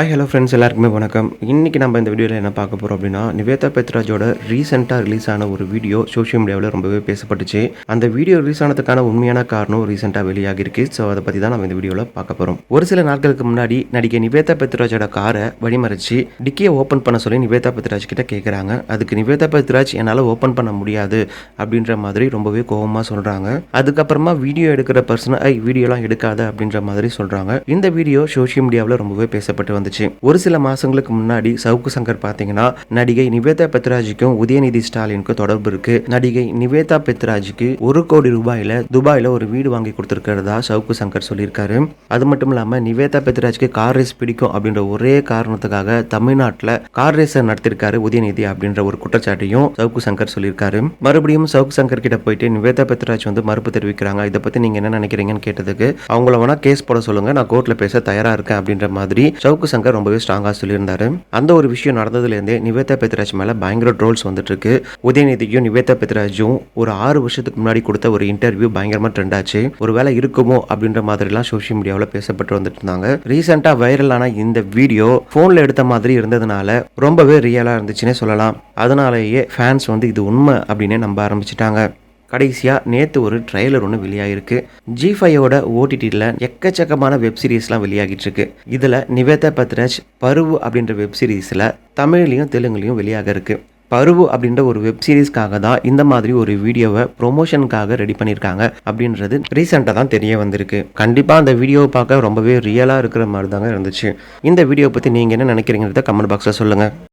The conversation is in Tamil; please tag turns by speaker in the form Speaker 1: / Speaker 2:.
Speaker 1: ஹாய் ஹலோ ஃப்ரெண்ட்ஸ் எல்லாருக்குமே வணக்கம். இன்றைக்கி நம்ம இந்த வீடியோவில் என்ன பார்க்க போகிறோம் அப்படின்னா நிவேதா பெத்ராஜோட ரீசெண்டாக ரிலீஸ் ஆன ஒரு வீடியோ சோஷியல் மீடியாவில் ரொம்பவே பேசப்பட்டுச்சு. அந்த வீடியோ ரிலீஸ் ஆனதுக்கான உண்மையான காரணம் ரீசெண்டாக வெளியாகிருக்கு. ஸோ அதை பற்றி தான் நம்ம இந்த வீடியோவில் பார்க்க போகிறோம் ஒரு சில நாட்களுக்கு முன்னாடி நடிகை நிவேதா பெத்ராஜோட காரை வழிமறைச்சு டிக்கியை ஓப்பன் பண்ண சொல்லி நிவேதா பெத்ராஜ் கிட்ட கேட்குறாங்க அதுக்கு நிவேதா பெத்ராஜ் என்னால் ஓப்பன் பண்ண முடியாது அப்படின்ற மாதிரி ரொம்பவே கோபமாக சொல்கிறாங்க அதுக்கப்புறமா வீடியோ எடுக்கிற பர்சனை ஐ வீடியோலாம் எடுக்காத அப்படின்ற மாதிரி சொல்கிறாங்க இந்த வீடியோ சோஷியல் மீடியாவில் ரொம்பவே பேசப்பட்டு வந்து வந்துச்சு ஒரு சில மாசங்களுக்கு முன்னாடி சவுக்கு சங்கர் பாத்தீங்கன்னா நடிகை நிவேதா பெத்ராஜிக்கும் உதயநிதி ஸ்டாலினுக்கும் தொடர்பு இருக்கு. நடிகை நிவேதா பெத்ராஜுக்கு ஒரு கோடி ரூபாயில துபாயில ஒரு வீடு வாங்கி கொடுத்துருக்கிறதா சவுக்கு சங்கர் சொல்லியிருக்காரு. அது மட்டும் இல்லாம நிவேதா பெத்ராஜ்க்கு கார் ரேஸ் பிடிக்கும் அப்படின்ற ஒரே காரணத்துக்காக தமிழ்நாட்டில் கார் ரேஸை நடத்திருக்காரு உதயநிதி அப்படின்ற ஒரு குற்றச்சாட்டையும் சவுக்கு சங்கர் சொல்லியிருக்காரு. மறுபடியும் சவுக்கு சங்கர் கிட்ட போயிட்டு நிவேதா பெத்ராஜ் வந்து மறுப்பு தெரிவிக்கிறாங்க. இதை பத்தி நீங்க என்ன நினைக்கிறீங்கன்னு கேட்டதுக்கு அவங்கள வேணா கேஸ் போட சொல்லுங்க. நான் கோர்ட்ல பேச தயாரா இருக்கேன் அப்படின்ற மாதிரி சவுக்கு சங்கர் ரொம்பவே ஸ்ட்ராங்காக சொல்லியிருந்தாரு. அந்த ஒரு விஷயம் நடந்ததுலேருந்தே நிவேதா பெத்ராஜ் மேலே பயங்கர ட்ரோல்ஸ் வந்துட்டுருக்கு. உதயநிதியும் நிவேதா பெத்ராஜும் ஒரு ஆறு வருஷத்துக்கு முன்னாடி கொடுத்த ஒரு இன்டர்வியூ பயங்கரமாக ட்ரெண்ட் ஆச்சு. ஒரு வேலை இருக்குமோ அப்படின்ற மாதிரிலாம் சோஷியல் மீடியாவில் பேசப்பட்டு வந்துட்டு இருந்தாங்க ரீசெண்டாக வைரலான இந்த வீடியோ ஃபோனில் எடுத்த மாதிரி இருந்ததுனால ரொம்பவே ரியலாக இருந்துச்சுன்னே சொல்லலாம். அதனாலேயே ஃபேன்ஸ் வந்து இது உண்மை அப்படின்னே நம்ப ஆரம்பிச்சிட்டாங்க. கடைசியாக நேற்று ஒரு ட்ரைலர் ஒன்று வெளியாகிருக்கு ஜி ஃபைவோட ஓடிடியில் எக்கச்சக்கமான வெப் சீரிஸ்லாம் வெளியாகிட்டு இருக்கு இதில் நிவேதா பத்ராஜ் பருவு அப்படின்ற வெப் சீரிஸில் தமிழ்லையும் தெலுங்குலையும் வெளியாக இருக்கு. பருவு அப்படின்ற ஒரு வெப் சீரிஸ்க்காக தான் இந்த மாதிரி ஒரு வீடியோவை ப்ரொமோஷனுக்காக ரெடி பண்ணியிருக்காங்க அப்படின்றது ரீசெண்டாக தான் தெரிய வந்திருக்கு. கண்டிப்பாக அந்த வீடியோவை பார்க்க ரொம்பவே ரியலாக இருக்கிற மாதிரி தாங்க இருந்துச்சு. இந்த வீடியோ பற்றி நீங்கள் என்ன நினைக்கிறீங்கிறத கமெண்ட் பாக்ஸில் சொல்லுங்கள்